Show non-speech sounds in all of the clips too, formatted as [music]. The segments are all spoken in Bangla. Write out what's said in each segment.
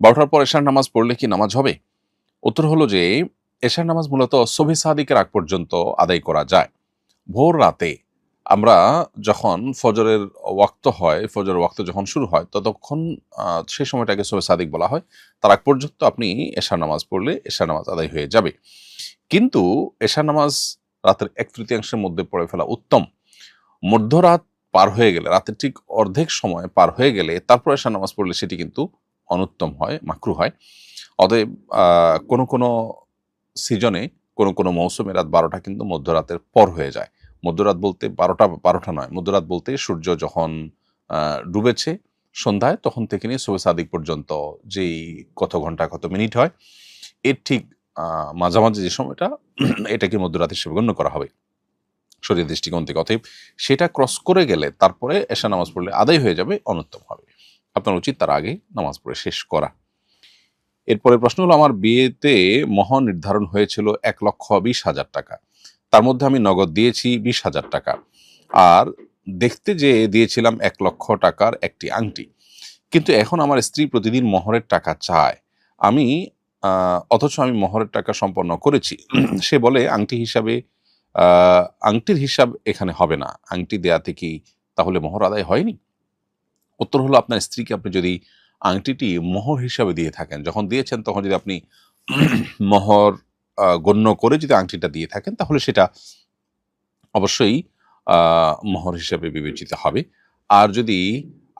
বারোটার পর এশার নামাজ পড়লে কি নামাজ হবে? উত্তর হলো যে, এশার নামাজ মূলত সবে সাদিকের আগ পর্যন্ত আদায় করা যায়। ভোর রাতে আমরা যখন ফজরের ওয়াক্ত হয়, ফজরের ওয়াক্ত যখন শুরু হয়, ততক্ষণ সেই সময়টাকে সবে সাদিক বলা হয়। তার আগ পর্যন্ত আপনি এশার নামাজ পড়লে এশার নামাজ আদায় হয়ে যাবে। কিন্তু এশার নামাজ রাতের এক তৃতীয়াংশের মধ্যে পড়ে ফেলা উত্তম। মধ্যরাত পার হয়ে গেলে, রাতের ঠিক অর্ধেক সময় পার হয়ে গেলে, তারপর এশার নামাজ পড়লে সেটি কিন্তু অনুত্তম হয়, মাকরু হয়। অতএব কোনো কোনো সিজনে, কোনো কোনো মৌসুমে রাত বারোটা কিন্তু মধ্যরাতের পর হয়ে যায়। মধ্যরাত বলতে বারোটা বারোটা নয়, মধ্যরাত বলতে সূর্য যখন ডুবেছে সন্ধ্যায়, তখন থেকে নিয়ে সবে সাদিক পর্যন্ত যেই কত ঘণ্টা, কত মিনিট হয়, এর ঠিক মাঝামাঝি যে সময়টা এটাকে মধ্যরাত হিসেবে গণ্য করা হবে? শরীর দৃষ্টিকোণ থেকে। অতএব, সেটা ক্রস করে গেলে তারপরে এশা নামাজ পড়লে আদায় হয়ে যাবে, অনুত্তম হবে। আপনার উচিত তার আগে নামাজ পড়ে শেষ করা। এরপরে প্রশ্ন হলো, আমার বিয়েতে মহ নির্ধারণ হয়েছিল এক লক্ষ বিশ হাজার টাকা। তার মধ্যে আমি নগদ দিয়েছি বিশ হাজার টাকা। আর দেখতে যে দিয়েছিলাম এক লক্ষ টাকার একটি আংটি। কিন্তু এখন আমার স্ত্রী প্রতিদিন মহরের টাকা চায়। আমি অথচ আমি মহরের টাকা সম্পন্ন করেছি। সে বলে, আংটি হিসাবে আংটির হিসাব এখানে হবে না। আংটি দেয়াতে কি তাহলে মহর আদায় হয়নি? উত্তর হলো আপনার স্ত্রীকে আপনি যদি আংটিটি মোহর হিসাবে দিয়ে থাকেন, যখন দিয়েছেন তখন যদি আপনি [clears throat] মোহর গণ্য করে যদি আংটিটা দিয়ে থাকেন, তাহলে সেটা অবশ্যই মোহর হিসাবে বিবেচিত হবে। আর যদি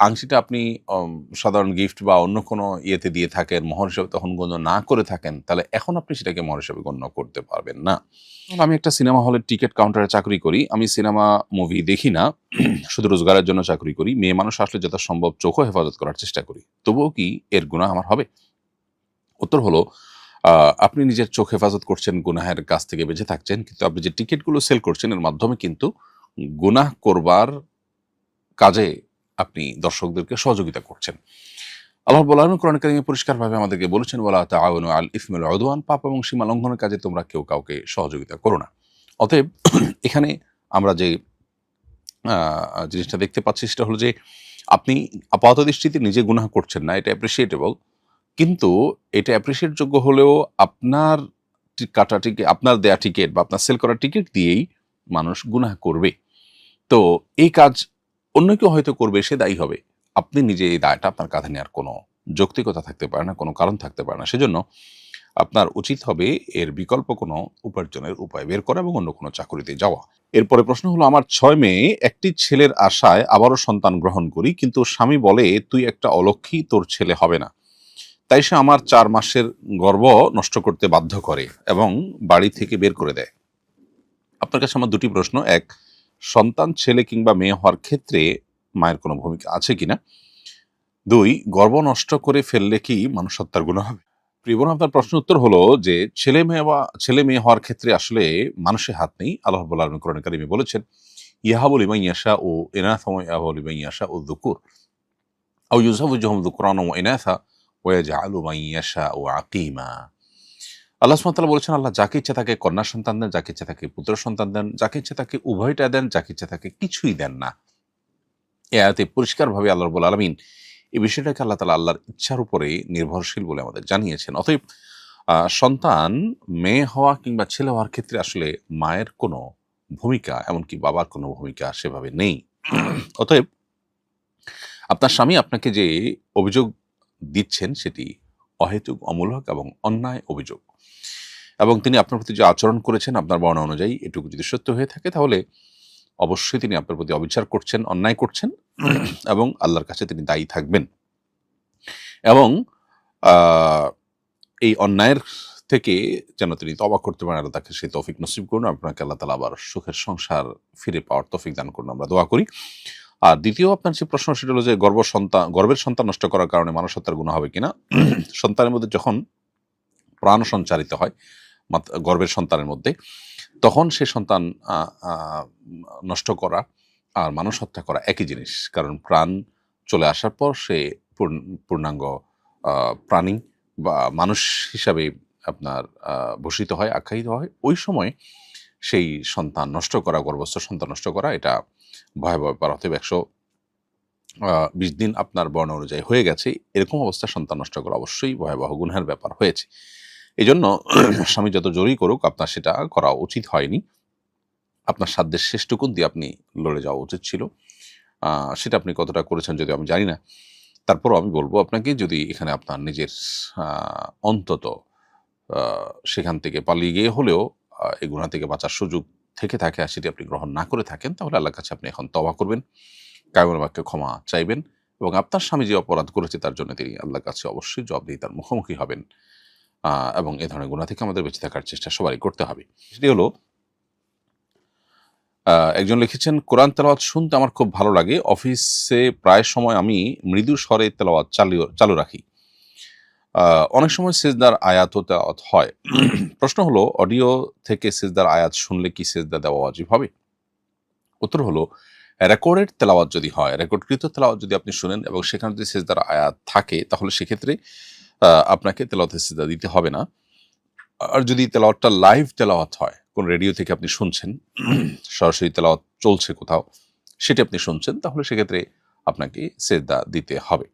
আংটিটা আপনি সাধারণ গিফট বা অন্য কোনো ইয়েতে দিয়ে থাকেন মহর হিসাবে তখন গণ্য না করে থাকেন, তাহলে এখন আপনি সেটাকে মোহর হিসাবে গণ্য করতে পারবেন না। আমি একটা সিনেমা হলের টিকিট কাউন্টারে চাকরি করি, আমি সিনেমা মুভি দেখি না, [clears throat] শুধু রোজগারের জন্য চাকরি করি, মেয়ে মানুষ আসলে যথাসম্ভব চোখও হেফাজত করার চেষ্টা করি, তবুও কি এর গুণা আমার হবে? উত্তর হলো আপনি নিজের চোখ হেফাজত করছেন, গুনাহের কাছ থেকে বেঁচে থাকছেন, কিন্তু আপনি যে টিকিটগুলো সেল করছেন, এর মাধ্যমে কিন্তু গুনাহ করবার কাজে আপনি দর্শকদেরকে সহযোগিতা করছেন। আল্লাহ বলান কোরআন কারিমে পরিষ্কারভাবে আমাদেরকে বলেছেন বলা তাআউনু আল ইসমিল উদওয়ান পাপ এবং সীমা লঙ্ঘনের কাজে তোমরা কেউ কাউকে সহযোগিতা করো না। অতএব [clears throat] এখানে আমরা যে জিনিসটা দেখতে পাচ্ছি সেটা হলো যে, আপনি আপাত দৃষ্টিতে নিজে গুনাহ করছেন না, এটা অ্যাপ্রিসিয়েটেবল কিন্তু এটা অ্যাপ্রিসিয়েট যোগ্য হলেও আপনার কাটা টিকিট আপনার দেয়া টিকিট বা আপনার সেল করা টিকিট দিয়েই মানুষ গুনাহ করবে। তো এই কাজ অন্য কেউ হয়তো করবে, সে দায়ী হবে। আপনি নিজে এই দায়টা আপনার কাঁধে নেওয়ার কোনো যৌক্তিকতা থাকতে পারে না, কোনো কারণ থাকতে পারে না। সেজন্য আপনার উচিত হবে এর বিকল্প কোনো উপার্জনের উপায় বের করা এবং অন্য কোনো চাকরিতে যাওয়া। এরপরে প্রশ্ন হলো, আমার ছয় মেয়ে, একটি ছেলের আশায় আবারও সন্তান গ্রহণ করি, কিন্তু স্বামী বলে, তুই একটা অলক্ষী, তোর ছেলে হবে না। তাই সে আমার চার মাসের গর্ব নষ্ট করতে বাধ্য করে এবং বাড়ি থেকে বের করে দেয়। আপনার কাছে আমার দুটি প্রশ্ন। এক সন্তান, ছেলে কিংবা মেয়ে হওয়ার ক্ষেত্রে মায়ের কোনো ভূমিকা আছে কিনা? দুই, গর্ব নষ্ট করে ফেললে কি মানুষ হত্যার গুণ হবে? প্রিয়বন আপনার প্রশ্ন উত্তর হলো যে, ছেলে মেয়ে বা, ছেলে মেয়ে হওয়ার ক্ষেত্রে আসলে মানুষের হাত নেই। আল্লাহ বলেছেন ইয়াহাবুল ইমাই ইয়াশা ও এনাথা ইয়াহাবুল ইমাই ইয়াশা ও দুকুর আউ ইউজাফুজহম দুকুরান ও এনাথা ওয়াজআলু মান ইয়াশাউ আকিমা। আল্লাহ ওয়া বলেছেন, আল্লাহ যাকে ইচ্ছা তাকে কন্যা সন্তান দেন, যাকে ইচ্ছা তাকে পুত্র সন্তান দেন, যাকে ইচ্ছা তাকে উভয়টা দেন, যাকে ইচ্ছা তাকে কিছুই দেন না। এ আয়াতে পরিষ্কারভাবে আল্লাহ রাব্বুল আলামিন এই বিষয়টাকে আল্লাহ তালা আল্লাহর ইচ্ছার উপরে নির্ভরশীল বলে আমাদের জানিয়েছেন। অতএব সন্তান, মেয়ে হওয়া কিংবা ছেলে হওয়ার ক্ষেত্রে আসলে মায়ের কোনো ভূমিকা, এমনকি বাবার কোনো ভূমিকা সেভাবে নেই। অতএব, আপনার স্বামী আপনাকে যে অভিযোগ দিচ্ছেন সেটি অহেতুক অমূলক এবং অন্যায় অভিযোগ। এবং তিনি আপনার প্রতি যে আচরণ করেছেন আপনার বর্ণনা অনুযায়ী এটুকু যদি সত্য হয়ে থাকে তাহলে অবশ্যই তিনি আপনার প্রতি অবিচার করছেন অন্যায় করছেন [clears throat] এবং আল্লাহর কাছে তিনি দায়ী থাকবেন। এবং এই অন্যায়ের থেকে যেন তিনি তবা করতে পারেন আল্লাহ তাকে সেই তৌফিক নসিব করুন। আপনাকে আল্লাহ তালা আবার সুখের সংসার ফিরে পাওয়ার তৌফিক দান করুন। আমরা দোয়া করি। আর দ্বিতীয় আপনার যে প্রশ্ন, সেটা হলো যে গর্ভ সন্তান, গর্বের সন্তান নষ্ট করার কারণে মানুষ হত্যার গুণ হবে কিনা? সন্তানের মধ্যে যখন প্রাণ সঞ্চারিত হয় গর্ভের সন্তানের মধ্যে, তখন সে সন্তান নষ্ট করা আর মানুষ হত্যা করা একই জিনিস। কারণ প্রাণ চলে আসার পর সে পূর্ণাঙ্গ প্রাণী বা মানুষ হিসাবে আপনার ভূষিত হয়, আখ্যায়িত হয়। ওই সময় সেই সন্তান নষ্ট করা, গর্ভস্থ সন্তান নষ্ট করা, এটা ভয়াবহ ব্যাপার। অতএব একশো বিশ দিন আপনার বর্ণ অনুযায়ী হয়ে গেছে, এরকম অবস্থা সন্তান নষ্ট করা অবশ্যই ভয়াবহ গুনহের ব্যাপার হয়েছে। এই জন্য [clears throat] স্বামী যত জোরই করুক, আপনার সেটা করা উচিত হয়নি। আপনার সাধ্যের শেষটুকুন দিয়ে আপনি লড়ে যাওয়া উচিত ছিল। সেটা আপনি কতটা করেছেন যদি আমি জানি না। তারপরও আমি বলব আপনাকে, যদি এখানে আপনার নিজের অন্তত সেখান থেকে পালিয়ে গিয়ে হলেও এই গুণা থেকে বাঁচার সুযোগ থেকে থাকে আর সেটি আপনি গ্রহণ না করে থাকেন, তাহলে আল্লাহর কাছে আপনি এখন তবা করবেন কায়মের বাক্যে ক্ষমা চাইবেন এবং আপনার স্বামী যে অপরাধ করেছে তার জন্য তিনি আল্লাহর কাছে অবশ্যই জবাবদিহিতার মুখোমুখি হবেন। এবং এ ধরনের গুণা থেকে আমাদের বেঁচে থাকার চেষ্টা সবারই করতে হবে। সেটি হলো একজন লিখেছেন, কোরআন তেলাওয়াত শুনতে আমার খুব ভালো লাগে। অফিসে প্রায় সময় আমি মৃদু স্বরে তেলাওয়াত চালু চালু রাখি। অনেক সময় সেজদার আয়াত তেলাওয়াত হয়। প্রশ্ন হলো, অডিও থেকে সেজদার আয়াত শুনলে কি সেজদা দেওয়া অজীব হবে? উত্তর হলো, রেকর্ডেড তেলাওয়াত যদি হয়, রেকর্ডকৃত তেলাওয়াত যদি আপনি শুনেন এবং সেখানে যদি সেজদার আয়াত থাকে, তাহলে সেক্ষেত্রে আপনাকে তেলাওয়াতের সেজদা দিতে হবে না। আর যদি তেলাওয়াতটা লাইভ তেলাওয়াত হয়, কোন রেডিও থেকে আপনি শুনছেন, সরাসরি তেলাওয়াত চলছে কোথাও, সেটি আপনি শুনছেন, তাহলে সেক্ষেত্রে আপনাকে সেজদা দিতে হবে।